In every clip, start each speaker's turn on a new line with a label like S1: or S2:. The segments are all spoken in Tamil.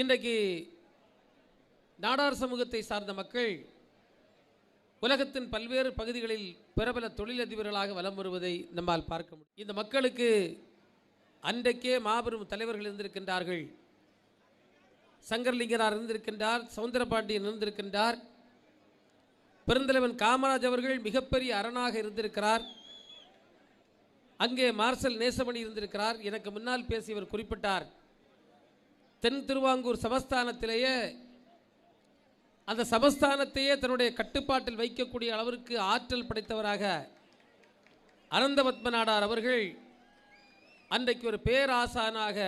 S1: இன்றைக்கு நாடார் சமூகத்தை சார்ந்த மக்கள் உலகத்தின் பல்வேறு பகுதிகளில் பிரபல தொழிலதிபர்களாக வலம் வருவதை நம்மால் பார்க்க முடியும். இந்த மக்களுக்கு அன்றைக்கே மாபெரும் தலைவர்கள் இருந்திருக்கின்றார்கள். சங்கரலிங்கனார் இருந்திருக்கின்றார் சவுந்தரபாண்டியன் இருந்திருக்கின்றார். பெருந்தலைவன் காமராஜ் அவர்கள் மிகப்பெரிய அரணாக இருந்திருக்கிறார். அங்கே மார்சல் நேசமணி இருந்திருக்கிறார். எனக்கு முன்னால் பேசியவர் குறிப்பிட்டார். தென் திருவாங்கூர் சமஸ்தானத்திலேயே அந்த சமஸ்தானத்தையே தன்னுடைய கட்டுப்பாட்டில் வைக்கக்கூடிய அளவிற்கு ஆற்றல் படைத்தவராக அனந்தபத்மநாடார் அவர்கள் அன்றைக்கு ஒரு பேராசானாக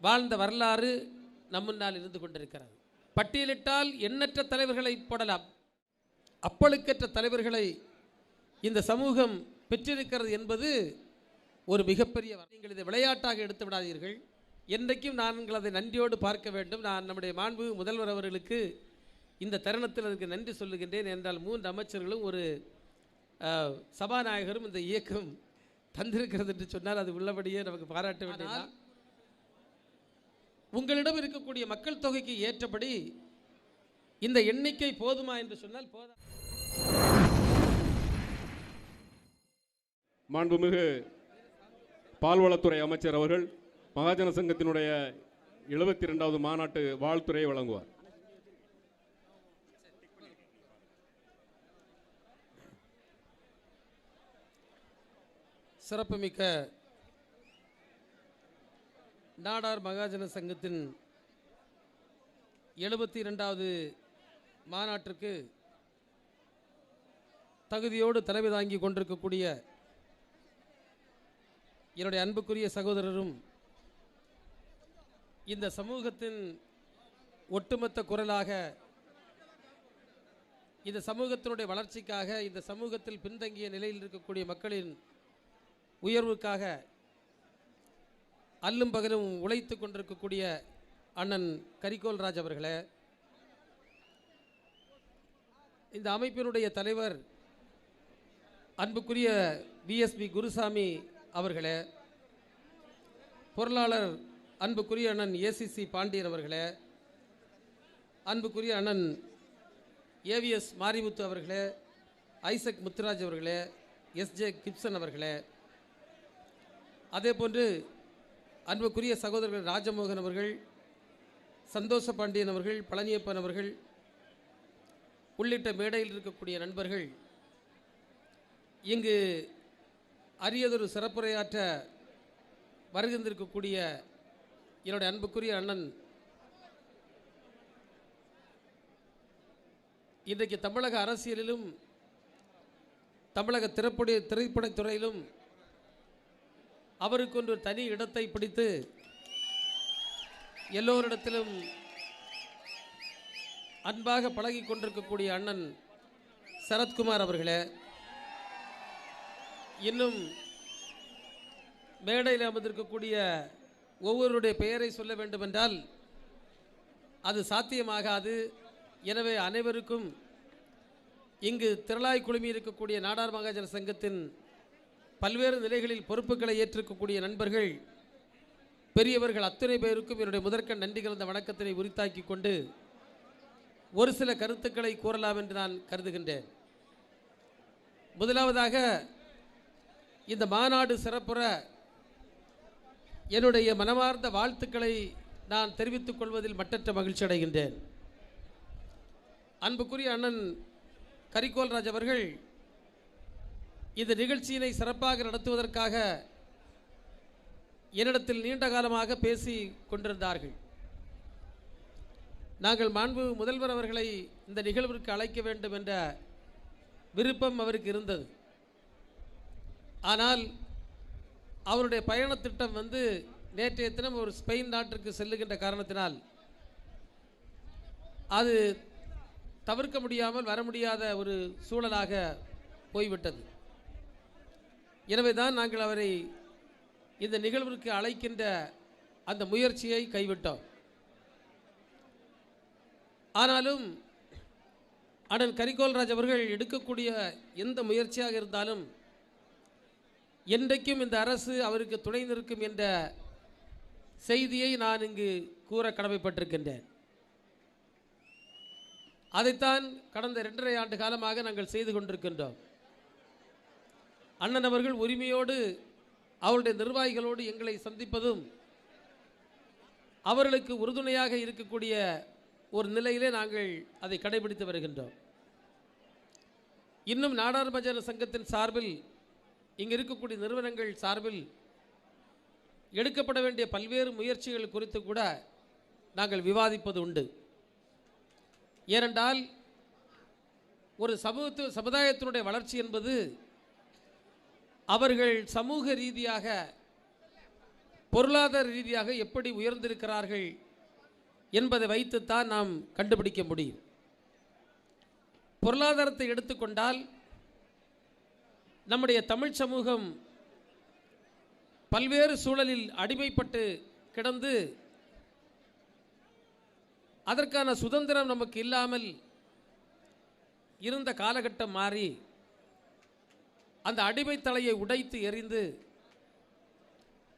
S1: வாழ்ந்த வரலாறு நம் முன்னால் இருந்து கொண்டிருக்கிறது. பட்டியலிட்டால் எண்ணற்ற தலைவர்களை போடலாம். அப்பழுக்கற்ற தலைவர்களை இந்த சமூகம் பெற்றிருக்கிறது என்பது ஒரு மிகப்பெரிய நீங்கள் இதை விளையாட்டாக எடுத்து விடாதீர்கள். என்றைக்கும் நாங்கள் அதை நன்றியோடு பார்க்க வேண்டும். நான் நம்முடைய மாண்பு முதல்வர் அவர்களுக்கு இந்த தருணத்தில் அதுக்கு நன்றி சொல்லுகின்றேன் என்றால் மூன்று அமைச்சர்களும் ஒரு சபாநாயகரும் இந்த இயக்கம் தந்திருக்கிறது என்று சொன்னால் அது உள்ளபடியே நமக்கு பாராட்ட வேண்டியது உங்களிடம் இருக்கக்கூடிய மக்கள் தொகைக்கு ஏற்றபடி இந்த எண்ணிக்கை போதுமா என்று சொன்னால் போதா
S2: மாண்புமிகு பால்வளத்துறை அமைச்சர் அவர்கள் மகாஜன சங்கத்தினுடைய எழுபத்தி இரண்டாவது மாநாட்டு வாழ்த்துறையை வழங்குவார்.
S1: சிறப்புமிக்க நாடார் மகாஜன சங்கத்தின் எழுபத்தி இரண்டாவது மாநாட்டிற்கு தகுதியோடு தலைமை தாங்கி கொண்டிருக்கக்கூடிய என்னுடைய அன்புக்குரிய சகோதரரும் இந்த சமூகத்தின் ஒட்டுமொத்த குரலாக இந்த சமூகத்தினுடைய வளர்ச்சிக்காக இந்த சமூகத்தில் பின்தங்கிய நிலையில் இருக்கக்கூடிய மக்களின் உயர்வுக்காக அல்லும் பகலும் உழைத்து கொண்டிருக்கக்கூடிய அண்ணன் கரிகோல் ராஜ் அவர்களே இந்த அமைப்பினுடைய தலைவர் அன்புக்குரிய விஎஸ்பி குருசாமி அவர்களே பொருளாளர் அன்புக்குரிய அண்ணன் ஏசிசி பாண்டியன் அவர்களே அன்புக்குரிய அண்ணன் ஏவிஎஸ் மாரிமுத்து அவர்களே ஐசக் முத்துராஜ் அவர்களே எஸ்ஜே கிப்சன் அவர்களே அதே போன்று அன்புக்குரிய சகோதரர்கள் ராஜமோகன் அவர்கள் சந்தோஷ பாண்டியன் அவர்கள் பழனியப்பன் அவர்கள் உள்ளிட்ட மேடையில் இருக்கக்கூடிய நண்பர்கள் இங்கு அரியதொரு சிறப்புரையாற்ற வருகின்றிருக்கக்கூடிய என்னுடைய அன்புக்குரிய அண்ணன். இன்றைக்கு தமிழக அரசியலிலும் தமிழக திரைப்பட திரைப்படத்துறையிலும் அவருக்கு ஒன்று தனி இடத்தை பிடித்து எல்லோரிடத்திலும் அன்பாக பழகி கொண்டிருக்கக்கூடிய அண்ணன் சரத்குமார் அவர்களே இன்னும் மேடையில் அமர்ந்திருக்கக்கூடிய ஒவ்வொருடைய பெயரை சொல்ல வேண்டுமென்றால் அது சாத்தியமாகாது. எனவே அனைவருக்கும் இங்கு திரளாய் குழுமி இருக்கக்கூடிய நாடார் மகாஜன சங்கத்தின் பல்வேறு நிலைகளில் பொறுப்புகளை ஏற்றிருக்கக்கூடிய நண்பர்கள் பெரியவர்கள் அத்தனை பேருக்கும் என்னுடைய முதற்கண் நன்றி கலந்த வணக்கத்தினை உரித்தாக்கி கொண்டு ஒரு சில கருத்துக்களை கூறலாம் என்று நான் கருதுகின்றேன். முதலாவதாக இந்த மாநாடு சிறப்புற என்னுடைய மனமார்ந்த வாழ்த்துக்களை நான் தெரிவித்துக் கொள்வதில் மட்டற்ற மகிழ்ச்சி அடைகின்றேன். அன்புக்குரிய அண்ணன் கரிகோல்ராஜ் அவர்கள் இந்த நிகழ்ச்சியினை சிறப்பாக நடத்துவதற்காக என்னிடத்தில் நீண்ட காலமாக பேசி கொண்டிருந்தார்கள். நாங்கள் மாண்பு முதல்வர் அவர்களை இந்த நிகழ்விற்கு அழைக்க வேண்டும் என்ற விருப்பம் அவருக்கு இருந்தது. ஆனால் அவருடைய பயணத் திட்டம் வந்து நேற்றைய தினம் ஒரு ஸ்பெயின் நாட்டிற்கு செல்லுகின்ற காரணத்தினால் அது தவிர்க்க முடியாமல் வர முடியாத ஒரு சூழலாக போய்விட்டது. எனவே தான் நாங்கள் அவரை இந்த நிகழ்விற்கு அழைக்கின்ற அந்த முயற்சியை கைவிட்டோம். ஆனாலும் அண்ணன் கரிகோல்ராஜ் அவர்கள் எடுக்கக்கூடிய எந்த முயற்சியாக இருந்தாலும் என்றைக்கும் இந்த அரசு அவருக்கு துணை நிற்கும் என்ற செய்தியை நான் இங்கு கூற கடமைப்பட்டிருக்கின்றேன். அதைத்தான் கடந்த இரண்டரை ஆண்டு காலமாக நாங்கள் செய்து கொண்டிருக்கின்றோம். அண்ணன் அவர்கள் உரிமையோடு அவருடைய நிர்வாகிகளோடு எங்களை சந்திப்பதும் அவர்களுக்கு உறுதுணையாக இருக்கக்கூடிய ஒரு நிலையிலே நாங்கள் அதை கடைபிடித்து வருகின்றோம். இன்னும் நாடாளுமன்ற சங்கத்தின் சார்பில் இங்கே இருக்கக்கூடிய நிறுவனங்கள் சார்பில் எடுக்கப்பட வேண்டிய பல்வேறு முயற்சிகள் குறித்து கூட நாங்கள் விவாதிப்பது உண்டு. ஏனென்றால் ஒரு சமூகத்து சமுதாயத்தினுடைய வளர்ச்சி என்பது அவர்கள் சமூக ரீதியாக பொருளாதார ரீதியாக எப்படி உயர்ந்திருக்கிறார்கள் என்பதை வைத்துத்தான் நாம் கண்டுபிடிக்க முடியும். பொருளாதாரத்தை எடுத்துக்கொண்டால் நம்முடைய தமிழ் சமூகம் பல்வேறு சூழலில் அடிமைப்பட்டு கிடந்து அதற்கான சுதந்திரம் நமக்கு இல்லாமல் இருந்த காலகட்டம் மாறி அந்த அடிமைத்தலையை உடைத்து எறிந்து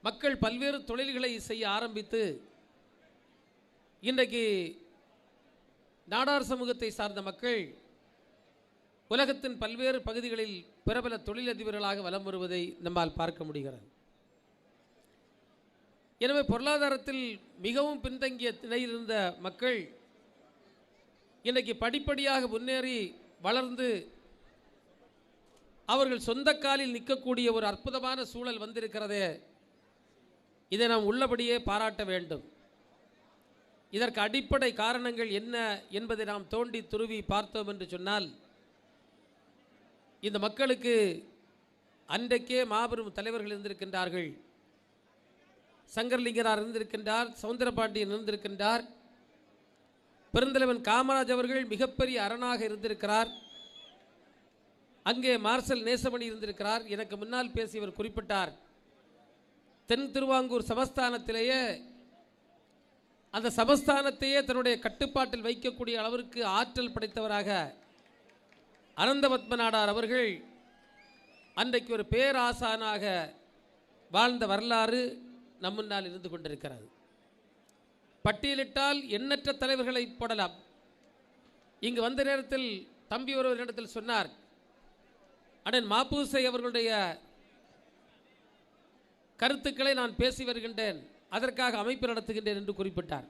S1: மக்கள் பல்வேறு தொழில்களை செய்ய ஆரம்பித்து இன்றைக்கு நாடார் சமூகத்தை சார்ந்த மக்கள் உலகத்தின் பல்வேறு பகுதிகளில் பிரபல தொழிலதிபர்களாக வலம் வருவதை நம்மால் பார்க்க முடிகிறது. எனவே பொருளாதாரத்தில் மிகவும் பின்தங்கிய நிலையிலிருந்த மக்கள் இன்றைக்கு படிப்படியாக முன்னேறி வளர்ந்து அவர்கள் சொந்த காலில் நிற்கக்கூடிய ஒரு அற்புதமான சூழல் வந்திருக்கிறதே இதை நாம் உள்ளபடியே பாராட்ட வேண்டும். இதற்கு அடிப்படை காரணங்கள் என்ன என்பதை நாம் தோண்டி துருவி பார்த்தோம் என்று சொன்னால் இந்த மக்களுக்கு அன்றைக்கே மாபெரும் தலைவர்கள் இருந்திருக்கின்றார்கள். சங்கர்லிங்கனார் இருந்திருக்கின்றார் சவுந்தரபாண்டியன் இருந்திருக்கின்றார். பெருந்தலைவன் காமராஜ் அவர்கள் மிகப்பெரிய அரணாக இருந்திருக்கிறார். அங்கே மார்சல் நேசமணி இருந்திருக்கிறார். எனக்கு முன்னால் பேசியவர் குறிப்பிட்டார். தென் திருவாங்கூர் சமஸ்தானத்திலேயே அந்த சமஸ்தானத்தையே தன்னுடைய கட்டுப்பாட்டில் வைக்கக்கூடிய அளவிற்கு ஆற்றல் படைத்தவராக அனந்த அவர்கள் அன்றைக்கு ஒரு பேராசானாக வாழ்ந்த வரலாறு நம் முன்னால் இருந்து கொண்டிருக்கிறது. பட்டியலிட்டால் எண்ணற்ற தலைவர்களை போடலாம். இங்கு வந்த நேரத்தில் தம்பி ஒருவரிடத்தில் சொன்னார் அண்ணன் மாப்பூசை அவர்களுடைய கருத்துக்களை நான் பேசி வருகின்றேன் அதற்காக அமைப்பு நடத்துகின்றேன் என்று குறிப்பிட்டார்.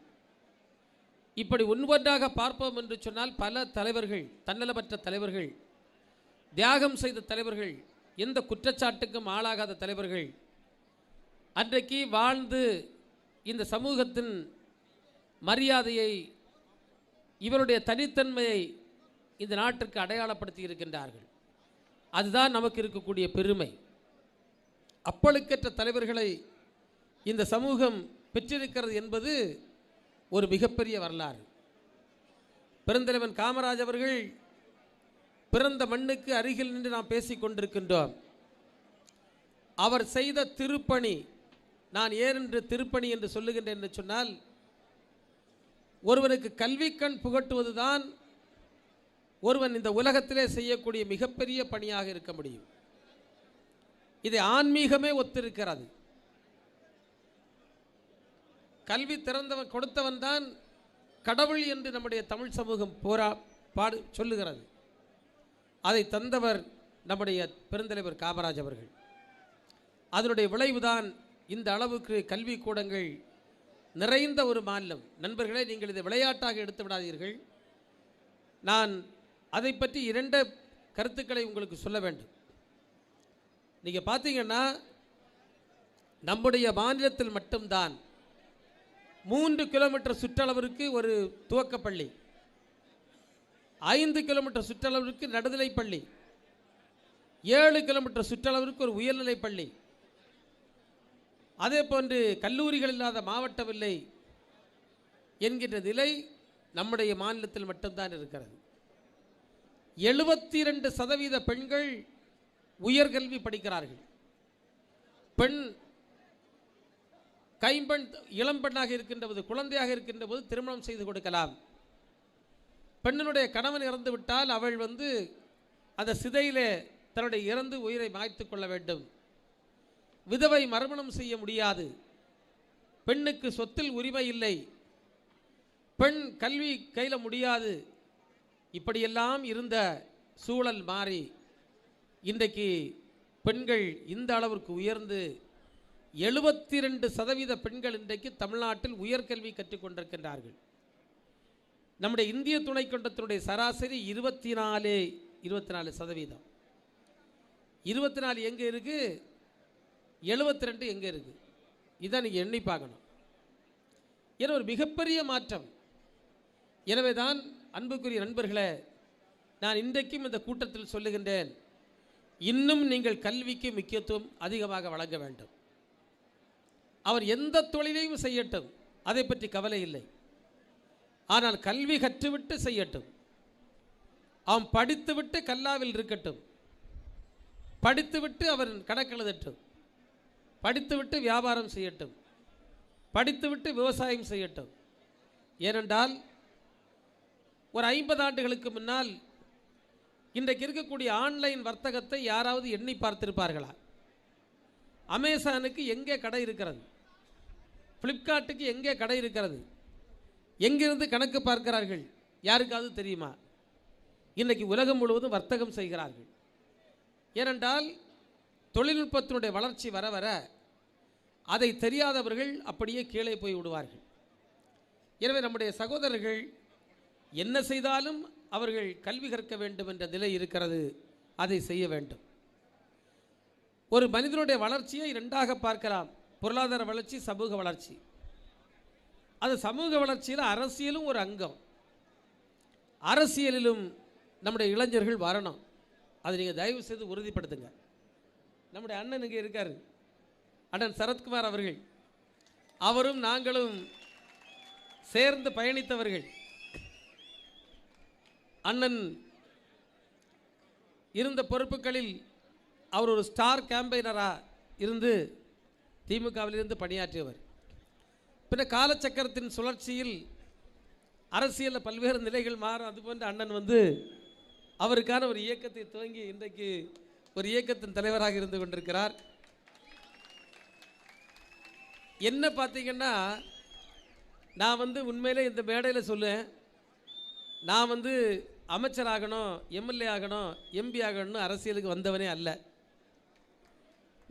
S1: இப்படி ஒன்றாக பார்ப்போம் என்று சொன்னால் பல தலைவர்கள் தன்னலமற்ற தலைவர்கள் தியாகம் செய்த தலைவர்கள் எந்த குற்றச்சாட்டுக்கும் ஆளாகாத தலைவர்கள் அன்றைக்கு வாழ்ந்து இந்த சமூகத்தின் மரியாதையை இவருடைய தனித்தன்மையை இந்த நாட்டிற்கு அடையாளப்படுத்தி இருக்கின்றார்கள். அதுதான் நமக்கு இருக்கக்கூடிய பெருமை. அப்பழுக்கற்ற தலைவர்களை இந்த சமூகம் பெற்றிருக்கிறது என்பது ஒரு மிகப்பெரிய வரலாறு. பெருந்தலைவன் காமராஜ் அவர்கள் பிறந்த மண்ணுக்கு அருகில் நின்று நாம் பேசிக் கொண்டிருக்கின்றோம். அவர் செய்த திருப்பணி நான் ஏன் என்று திருப்பணி என்று சொல்லுகின்றேன் என்று சொன்னால் ஒருவனுக்கு கல்விக்கண் புகட்டுவதுதான் ஒருவன் இந்த உலகத்திலே செய்யக்கூடிய மிகப்பெரிய பணியாக இருக்க முடியும். இதை ஆன்மீகமே ஒத்திருக்கிறது. கல்வி திறந்தவன் கொடுத்தவன் தான் கடவுள் என்று நம்முடைய தமிழ் சமூகம் போரா பாடு சொல்லுகிறது. அதை தந்தவர் நம்முடைய பெருந்தலைவர் காமராஜ் அவர்கள். அதனுடைய விளைவுதான் இந்த அளவுக்கு கல்வி கூடங்கள் நிறைந்த ஒரு மாநிலம். நண்பர்களே நீங்கள் இதை விளையாட்டாக எடுத்து விடாதீர்கள். நான் அதை பற்றி இரண்டு கருத்துக்களை உங்களுக்கு சொல்ல வேண்டும். நீங்கள் பார்த்தீங்கன்னா நம்முடைய மாநிலத்தில் மட்டும்தான் மூன்று கிலோமீட்டர் சுற்றளவிற்கு ஒரு துவக்கப்பள்ளி. ஐந்து கிலோமீட்டர் சுற்றளவிற்கு நடுநிலை பள்ளி. ஏழு கிலோமீட்டர் சுற்றளவிற்கு ஒரு உயர்நிலைப் பள்ளி. அதே போன்று கல்லூரிகள் இல்லாத மாவட்டமில்லை என்கின்ற நிலை நம்முடைய மாநிலத்தில் மட்டும்தான் இருக்கிறது. எழுபத்தி இரண்டு சதவீத பெண்கள் உயர்கல்வி படிக்கிறார்கள். பெண் கைம்பெண் இளம்பெண்ணாக இருக்கின்ற போது குழந்தையாக இருக்கின்ற போது திருமணம் செய்து கொடுக்கலாம். பெண்ணினுடைய கணவன் இறந்து விட்டால் அவள் வந்து அந்த சிதையிலே தன்னுடைய இறந்து உயிரை மாய்த்து கொள்ள வேண்டும். விதவை மறுமணம் செய்ய முடியாது. பெண்ணுக்கு சொத்தில் உரிமை இல்லை. பெண் கல்வி கையில் முடியாது. இப்படியெல்லாம் இருந்த சூழல் மாறி இன்றைக்கு பெண்கள் இந்த அளவிற்கு உயர்ந்து எழுபத்தி ரெண்டு சதவீத பெண்கள் இன்றைக்கு தமிழ்நாட்டில் உயர்கல்வி கற்றுக்கொண்டிருக்கின்றார்கள். நம்முடைய இந்திய துணைக்கண்டத்தினுடைய சராசரி இருபத்தி நாலு இருபத்தி நாலு சதவீதம். இருபத்தி நாலு எங்கே இருக்கு? எழுபத்தி ரெண்டு எங்கே இருக்கு? இதை நீங்கள் எண்ணி பார்க்கணும். என ஒரு மிகப்பெரிய மாற்றம். எனவே தான் அன்புக்குரிய நண்பர்களே நான் இன்றைக்கும் இந்த கூட்டத்தில் சொல்லுகின்றேன் இன்னும் நீங்கள் கல்விக்கு முக்கியத்துவம் அதிகமாக வழங்க வேண்டும். அவர் எந்த தொழிலையும் செய்யட்டும். அதை பற்றி கவலை இல்லை. ஆனால் கல்வி கற்றுவிட்டு செய்யட்டும். அவன் படித்துவிட்டு கல்லாவில் இருக்கட்டும். படித்துவிட்டு அவர் கணக்கெழுதட்டும் படித்துவிட்டு வியாபாரம் செய்யட்டும். படித்துவிட்டு விவசாயம் செய்யட்டும். ஏனென்றால் ஒரு ஐம்பது ஆண்டுகளுக்கு முன்னால் இன்றைக்கு இருக்கக்கூடிய ஆன்லைன் வர்த்தகத்தை யாராவது எண்ணி பார்த்திருப்பார்களா? அமேசானுக்கு எங்கே கடை இருக்கிறது? ஃப்ளிப்கார்ட்டுக்கு எங்கே கடை இருக்கிறது? எங்கிருந்து கணக்கு பார்க்கிறார்கள்? யாருக்காவது தெரியுமா? இன்றைக்கு உலகம் முழுவதும் வர்த்தகம் செய்கிறார்கள். ஏனென்றால் தொழில்நுட்பத்தினுடைய வளர்ச்சி வர வர அதை தெரியாதவர்கள் அப்படியே கீழே போய் விடுவார்கள். எனவே நம்முடைய சகோதரர்கள் என்ன செய்தாலும் அவர்கள் கல்வி கற்க வேண்டும் என்ற நிலை இருக்கிறது. அதை செய்ய வேண்டும். ஒரு மனிதனுடைய வளர்ச்சியை இரண்டாக பார்க்கலாம். பொருளாதார வளர்ச்சி சமூக வளர்ச்சி. அது சமூக வளர்ச்சியில் அரசியலும் ஒரு அங்கம். அரசியலிலும் நம்முடைய இளைஞர்கள் வரணும். அதை நீங்கள் தயவு செய்து உறுதிப்படுத்துங்க. நம்முடைய அண்ணன் இங்கே இருக்கார். அண்ணன் சரத்குமார் அவர்கள். அவரும் நாங்களும் சேர்ந்து பயணித்தவர்கள். அண்ணன் இருந்த பொறுப்புகளில் அவர் ஒரு ஸ்டார் கேம்பெயினராக இருந்து திமுகவிலிருந்து பணியாற்றியவர். பின்ன காலச்சக்கரத்தின் சுழற்சியில் அரசியலில் பல்வேறு நிலைகள் மாறும். அதுபோன்ற அண்ணன் வந்து அவருக்கான ஒரு இயக்கத்தை துவங்கி இன்றைக்கு ஒரு இயக்கத்தின் தலைவராக இருந்து கொண்டிருக்கிறார். என்ன பார்த்தீங்கன்னா நான் வந்து உண்மையிலே இந்த மேடையில் சொல்லுவேன். நான் வந்து அமைச்சராகணும் எம்எல்ஏ ஆகணும் எம்பி ஆகணும்னு அரசியலுக்கு வந்தவனே அல்ல.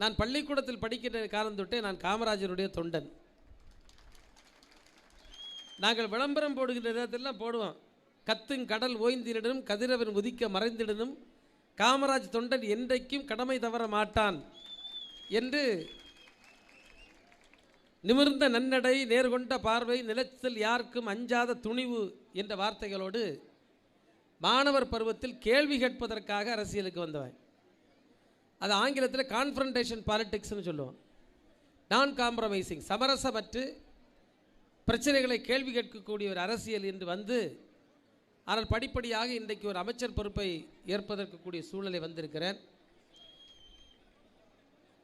S1: நான் பள்ளிக்கூடத்தில் படிக்கிற காலம் தொட்டே நான் காமராஜருடைய தொண்டன். நாங்கள் விளம்பரம் போடுகின்ற நேரத்திலாம் போடுவோம். கத்துங் கடல் ஓய்ந்திடனும் கதிரவன் உதிக்க மறைந்திடனும் காமராஜ் தொண்டன் என்றைக்கும் கடமை தவற மாட்டான் என்று நிமிர்ந்த நன்னடை நேர்கொண்ட பார்வை நிலத்தில் யாருக்கும் அஞ்சாத துணிவு என்ற வார்த்தைகளோடு மாணவர் பருவத்தில் கேள்வி கேட்பதற்காக அரசியலுக்கு வந்தவன். அது ஆங்கிலத்தில் கான்ஃபரன்டேஷன் பாலிட்டிக்ஸ்னு சொல்லுவோம். நான் காம்ப்ரமைசிங் சமரசமற்று பிரச்சனைகளை கேள்வி கேட்கக்கூடிய ஒரு அரசியல் என்று வந்து ஆனால் படிப்படியாக இன்றைக்கு ஒரு அமைச்சர் பொறுப்பை ஏற்பதற்கு கூடிய சூழலை வந்திருக்கிறேன்.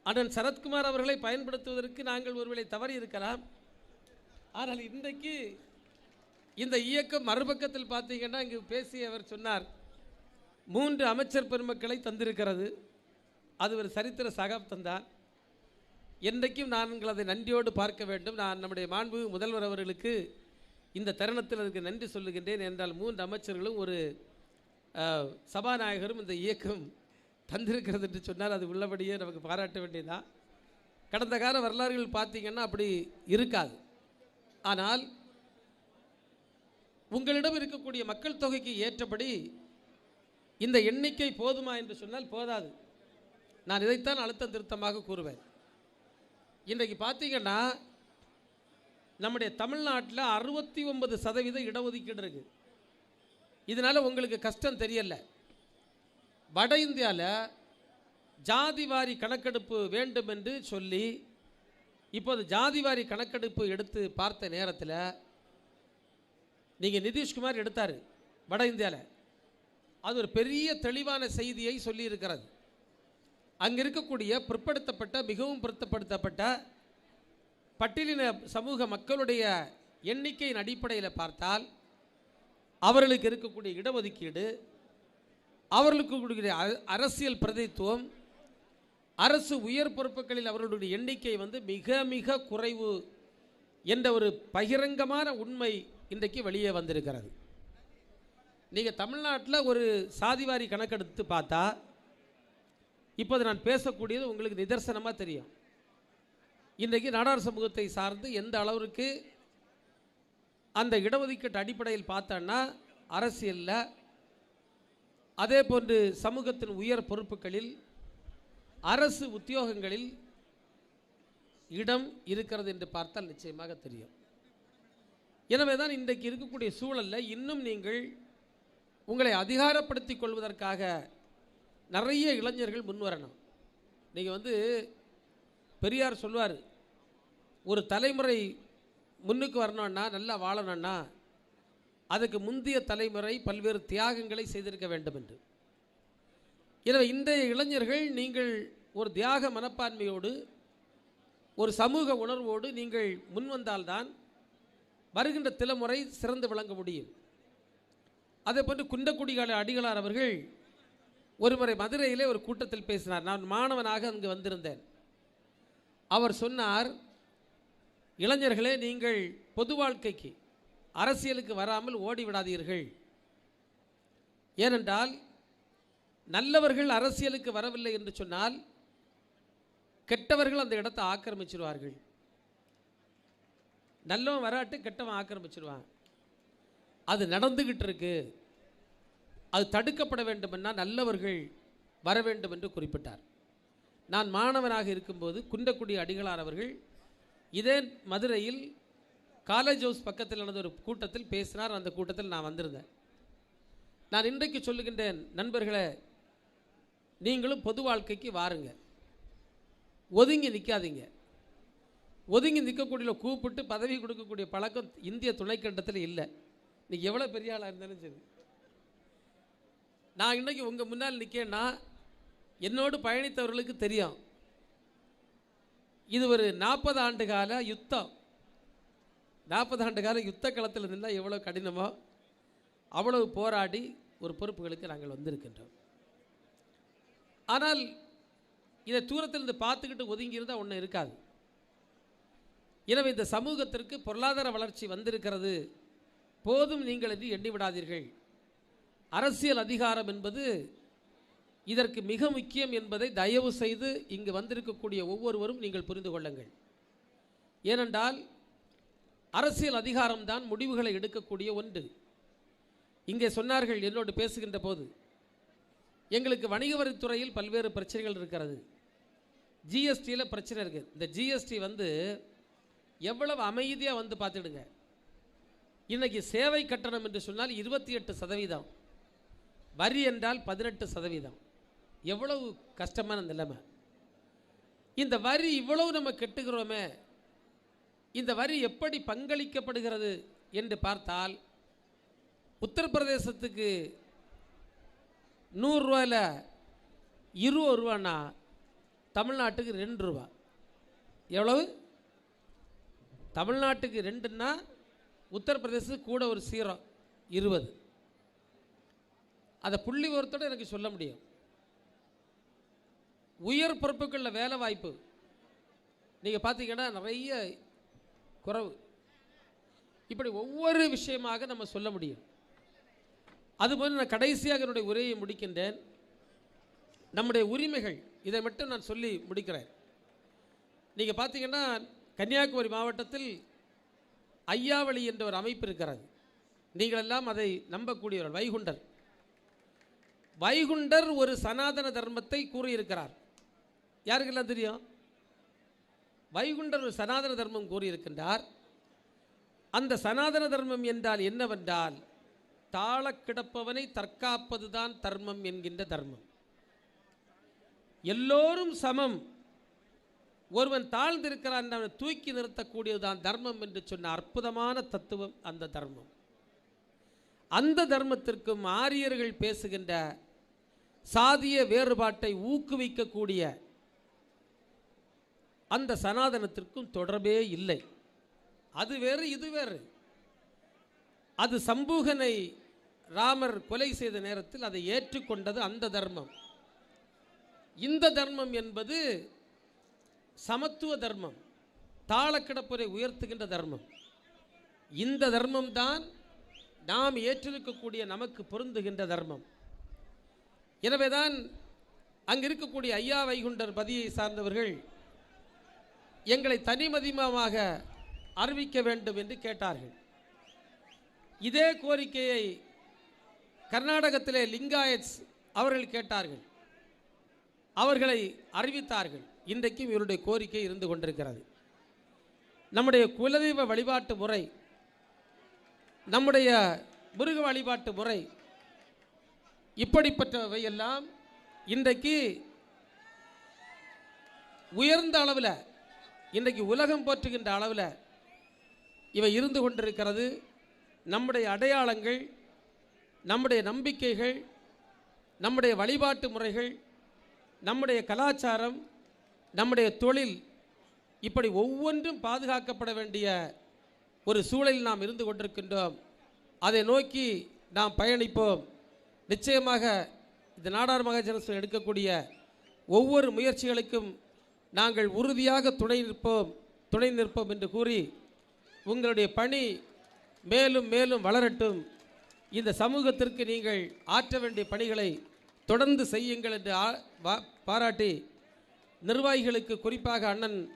S1: அண்ணன் சரத்குமார் அவர்களை பயன்படுத்துவதற்கு நாங்கள் ஒருவேளை தவறி இருக்கலாம். ஆனால் இன்றைக்கு இந்த இயக்கம் மறுபக்கத்தில் பார்த்தீங்கன்னா இங்கு பேசியவர் சொன்னார் மூன்று அமைச்சர் பெருமக்களை தந்திருக்கிறது. அது ஒரு சரித்திர சகாப்தம் தான். என்றைக்கும் நாங்கள் அதை நன்றியோடு பார்க்க வேண்டும். நான் நம்முடைய மாண்பு முதல்வர் அவர்களுக்கு இந்த தருணத்தில் அதுக்கு நன்றி சொல்லுகின்றேன் என்றால் மூன்று அமைச்சர்களும் ஒரு சபாநாயகரும் இந்த இயக்கம் தந்திருக்கிறது என்று சொன்னால் அது உள்ளபடியே நமக்கு பாராட்ட வேண்டியதுதான். கடந்த கால வரலாறுகள் பார்த்தீங்கன்னா அப்படி இருக்காது. ஆனால் உங்களிடம் இருக்கக்கூடிய மக்கள் தொகைக்கு ஏற்றபடி இந்த எண்ணிக்கை போதுமா என்று சொன்னால் போதாது. நான் இதைத்தான் அழுத்தம் திருத்தமாக கூறுவேன். இன்றைக்கு பார்த்தீங்கன்னா நம்முடைய தமிழ்நாட்டில் அறுபத்தி ஒன்பது சதவீதம் இடஒதுக்கீடு இருக்கு. இதனால் உங்களுக்கு கஷ்டம் தெரியல. வட இந்தியாவில் ஜாதிவாரி கணக்கெடுப்பு வேண்டும் என்று சொல்லி இப்போது ஜாதிவாரி கணக்கெடுப்பு எடுத்து பார்த்த நேரத்தில் நீங்கள் நிதிஷ்குமார் எடுத்தார் வட இந்தியாவில் அது ஒரு பெரிய தெளிவான செய்தியை சொல்லியிருக்கிறது. அங்கே இருக்கக்கூடிய பிற்படுத்தப்பட்ட மிகவும் பிற்படுத்தப்பட்ட பட்டியலின சமூக மக்களுடைய எண்ணிக்கையின் அடிப்படையில் பார்த்தால் அவர்களுக்கு இருக்கக்கூடிய இடஒதுக்கீடு அவர்களுக்கு கொடுக்கிற அ- அரசியல் பிரதித்துவம் அரசு உயர் பொறுப்புகளில் அவர்களுடைய எண்ணிக்கை வந்து மிக மிக குறைவு என்ற ஒரு பகிரங்கமான உண்மை இன்றைக்கு வெளியே வந்திருக்கிறது. நீங்கள் தமிழ்நாட்டில் ஒரு சாதிவாரி கணக்கெடுத்து பார்த்தா இப்போது நான் பேசக்கூடியது உங்களுக்கு நிதர்சனமாக தெரியும். இன்றைக்கு நாடார் சமூகத்தை சார்ந்து எந்த அளவிற்கு அந்த இடஒதுக்கீட்டு அடிப்படையில் பார்த்தோன்னா அரசியலில் அதே போன்று சமூகத்தின் உயர் பொறுப்புகளில் அரசு உத்தியோகங்களில் இடம் இருக்கிறது என்று பார்த்தால் நிச்சயமாக தெரியும். எனவே தான் இன்றைக்கு இருக்கக்கூடிய சூழலில் இன்னும் நீங்கள் உங்களை அதிகாரப்படுத்திக் கொள்வதற்காக நிறைய இளைஞர்கள் முன்வரணும். நீங்கள் வந்து பெரியார் சொல்வார் ஒரு தலைமுறை முன்னுக்கு வரணும்னா நல்லா வாழணும்னா அதுக்கு முந்தைய தலைமுறை பல்வேறு தியாகங்களை செய்திருக்க வேண்டும் என்று. எனவே இன்றைய இளைஞர்கள் நீங்கள் ஒரு தியாக மனப்பான்மையோடு ஒரு சமூக உணர்வோடு நீங்கள் முன்வந்தால்தான் வருகின்ற தலைமுறை சிறந்து விளங்க முடியும். அதே போன்று குண்டக்குடிகால அடிகளார் அவர்கள் ஒருமுறை மதுரையிலே ஒரு கூட்டத்தில் பேசினார். நான் மாணவனாக அங்கு வந்திருந்தேன். அவர் சொன்னார் இளைஞர்களே நீங்கள் பொது வாழ்க்கைக்கு அரசியலுக்கு வராமல் ஓடி விடாதீர்கள். ஏனென்றால் நல்லவர்கள் அரசியலுக்கு வரவில்லை என்று சொன்னால் கெட்டவர்கள் அந்த இடத்தை ஆக்கிரமிச்சிருவார்கள். நல்லவன் வராட்டு கெட்டவன் ஆக்கிரமிச்சிருவான். அது நடந்துகிட்டு இருக்கு. அது தடுக்கப்பட வேண்டுமென்னா நல்லவர்கள் வர வேண்டும் என்று குறிப்பிட்டார். நான் மாணவனாக இருக்கும்போது குன்றக்குடி அடிகளார் அவர்கள் இதே மதுரையில் காலேஜ் ஹவுஸ் பக்கத்தில் நடந்த ஒரு கூட்டத்தில் பேசினார். அந்த கூட்டத்தில் நான் வந்திருந்தேன். நான் இன்றைக்கு சொல்லுகின்றேன் நண்பர்களே நீங்களும் பொது வாழ்க்கைக்கு வாருங்க. ஒதுங்கி நிற்காதீங்க ஒதுங்கி நிற்கக்கூடிய கூப்பிட்டு பதவி கொடுக்கக்கூடிய பழக்கம் இந்திய துணைக்கண்டத்தில் இல்லை. நீ எவ்வளோ பெரிய ஆளாக இருந்தாலும் சரி. நான் இன்றைக்கி உங்கள் முன்னால் நிற்கேன்னா என்னோடு பயணித்தவர்களுக்கு தெரியும். இது ஒரு நாற்பது ஆண்டு கால யுத்தம். நாற்பது ஆண்டு கால யுத்த களத்தில் நின்றால் எவ்வளோ கடினமோ அவ்வளவு போராடி ஒரு பொறுப்புகளுக்கு நாங்கள் வந்திருக்கின்றோம். ஆனால் இதை தூரத்திலிருந்து பார்த்துக்கிட்டு ஒதுங்கி இருந்தால் ஒன்றும் இருக்காது. எனவே இந்த சமூகத்திற்கு பொருளாதார வளர்ச்சி வந்திருக்கிறது. போதும் நீங்கள் என்று எண்ணி விடாதீர்கள். அரசியல் அதிகாரம் என்பது இதற்கு மிக முக்கியம் என்பதை தயவு செய்து இங்கு வந்திருக்கக்கூடிய ஒவ்வொருவரும் நீங்கள் புரிந்து கொள்ளுங்கள். ஏனென்றால் அரசியல் அதிகாரம்தான் முடிவுகளை எடுக்கக்கூடிய ஒன்று. இங்கே சொன்னார்கள் என்னோடு பேசுகின்ற போது எங்களுக்கு வணிக வரித்துறையில் பல்வேறு பிரச்சனைகள் இருக்கிறது. ஜிஎஸ்டியில் பிரச்சனை இருக்குது இந்த ஜிஎஸ்டி வந்து எவ்வளவு அமைதியாக வந்து பார்த்துடுங்க. இன்றைக்கி சேவை கட்டணம் என்று சொன்னால் இருபத்தி எட்டு சதவீதம். வரி என்றால் பதினெட்டு சதவீதம். எவ்வளவு கஷ்டமான நிலைமை. இந்த வரி இவ்வளவு நம்ம கெட்டுகிறோமே இந்த வரி எப்படி பங்களிக்கப்படுகிறது என்று பார்த்தால் உத்தரப்பிரதேசத்துக்கு நூறுரூவாயில் இருபது ரூபான்னா தமிழ்நாட்டுக்கு ரெண்டு ரூபா. எவ்வளவு? தமிழ்நாட்டுக்கு ரெண்டுன்னா உத்தரப்பிரதேசத்துக்கு கூட ஒரு சீரோ இருபது. அதை புள்ளி விவரத்தோடு எனக்கு சொல்ல முடியும். உயர் பொறுப்புகளில் வேலை வாய்ப்பு. நீங்கள் பார்த்தீங்கன்னா நிறைய குறவு. இப்படி ஒவ்வொரு விஷயமாக நம்ம சொல்ல முடியும். அதுபோல் நான் கடைசியாக என்னுடைய உரையை முடிக்கின்றேன். நம்முடைய உரிமைகள் இதை மட்டும் நான் சொல்லி முடிக்கிறேன். நீங்கள் பார்த்தீங்கன்னா கன்னியாகுமரி மாவட்டத்தில் ஐயாவளி என்ற ஒரு அமைப்பு இருக்கிறது. நீங்களெல்லாம் அதை நம்பக்கூடியவர்கள் வைகுண்டர். வைகுண்டர் ஒரு சனாதன தர்மத்தை கூறியிருக்கிறார். யாருக்கெல்லாம் தெரியும்? வைகுண்டர் ஒரு சனாதன தர்மம் கூறியிருக்கின்றார். அந்த சனாதன தர்மம் என்றால் என்னவென்றால் தாழ கிடப்பவனை தற்காப்பதுதான் தர்மம் என்கின்ற தர்மம். எல்லோரும் சமம். ஒருவன் தாழ்ந்திருக்கிறான் அவனை தூக்கி நிறுத்தக்கூடியதுதான் தர்மம் என்று சொன்ன அற்புதமான தத்துவம் அந்த தர்மம். அந்த தர்மத்திற்கும் ஆரியர்கள் பேசுகின்ற சாதிய வேறுபாட்டை ஊக்குவிக்கக்கூடிய அந்த சனாதனத்திற்கும் தொடர்பே இல்லை. அது வேறு இது வேறு. அது சம்பூகனை ராமர் கொலை செய்த நேரத்தில் அதை ஏற்றுக்கொண்டது அந்த தர்மம். இந்த தர்மம் என்பது சமத்துவ தர்மம். தாளக்கிடப்புரை உயர்த்துகின்ற தர்மம். இந்த தர்மம் தான் நாம் ஏற்றிருக்கக்கூடிய நமக்கு பொருந்துகின்ற தர்மம். எனவேதான் அங்கு இருக்கக்கூடிய ஐயா வைகுண்டர் பதியை சார்ந்தவர்கள் எங்களை தனிமதிமமாக அறிவிக்க வேண்டும் என்று கேட்டார்கள். இதே கோரிக்கையை கர்நாடகத்திலே லிங்காயத்ஸ் அவர்கள் கேட்டார்கள். அவர்களை அறிவித்தார்கள். இன்றைக்கும் இவருடைய கோரிக்கை இருந்து கொண்டிருக்கிறது. நம்முடைய குலதெய்வ வழிபாட்டு முறை நம்முடைய முருக வழிபாட்டு முறை இப்படிப்பட்டவை எல்லாம் இன்றைக்கு உயர்ந்த அளவில் இன்றைக்கு உலகம் போற்றுகின்ற அளவில் இவை இருந்து கொண்டிருக்கிறது. நம்முடைய அடையாளங்கள் நம்முடைய நம்பிக்கைகள் நம்முடைய வழிபாட்டு முறைகள் நம்முடைய கலாச்சாரம் நம்முடைய தொழில் இப்படி ஒவ்வொன்றும் பாதுகாக்கப்பட வேண்டிய ஒரு சூழலில் நாம் இருந்து கொண்டிருக்கின்றோம். அதை நோக்கி நாம் பயணிப்போம். நிச்சயமாக இந்த நாடார் மகாஜனசம் எடுக்கக்கூடிய ஒவ்வொரு முயற்சிகளுக்கும் நாங்கள் உறுதியாக துணை நிற்போம் துணை நிற்போம் என்று கூறி உங்களுடைய பணி மேலும் மேலும் வளரட்டும். இந்த சமூகத்திற்கு நீங்கள் ஆற்ற வேண்டிய பணிகளை தொடர்ந்து செய்யுங்கள் என்று ஆ- பாராட்டி நிர்வாகிகளுக்கு குறிப்பாக அண்ணன்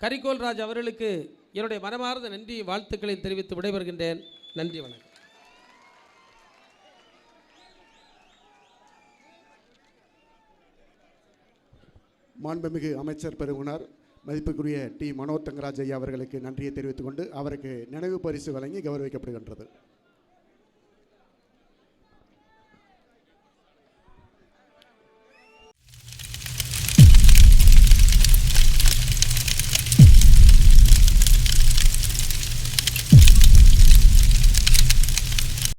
S1: கரிகோல்ராஜ் அவர்களுக்கு என்னுடைய மனமார்ந்த நன்றி வாழ்த்துக்களை தெரிவித்து விடைபெறுகின்றேன். நன்றி வணக்கம்.
S3: மாண்புமிகு அமைச்சர் பெருகுனர் மதிப்புக்குரிய டி. மனோ தங்கராஜ் ஐயா அவர்களுக்கு நன்றியை தெரிவித்துக் கொண்டு அவருக்கு நினைவு பரிசு வழங்கி கௌரவிக்கப்படுகின்றது.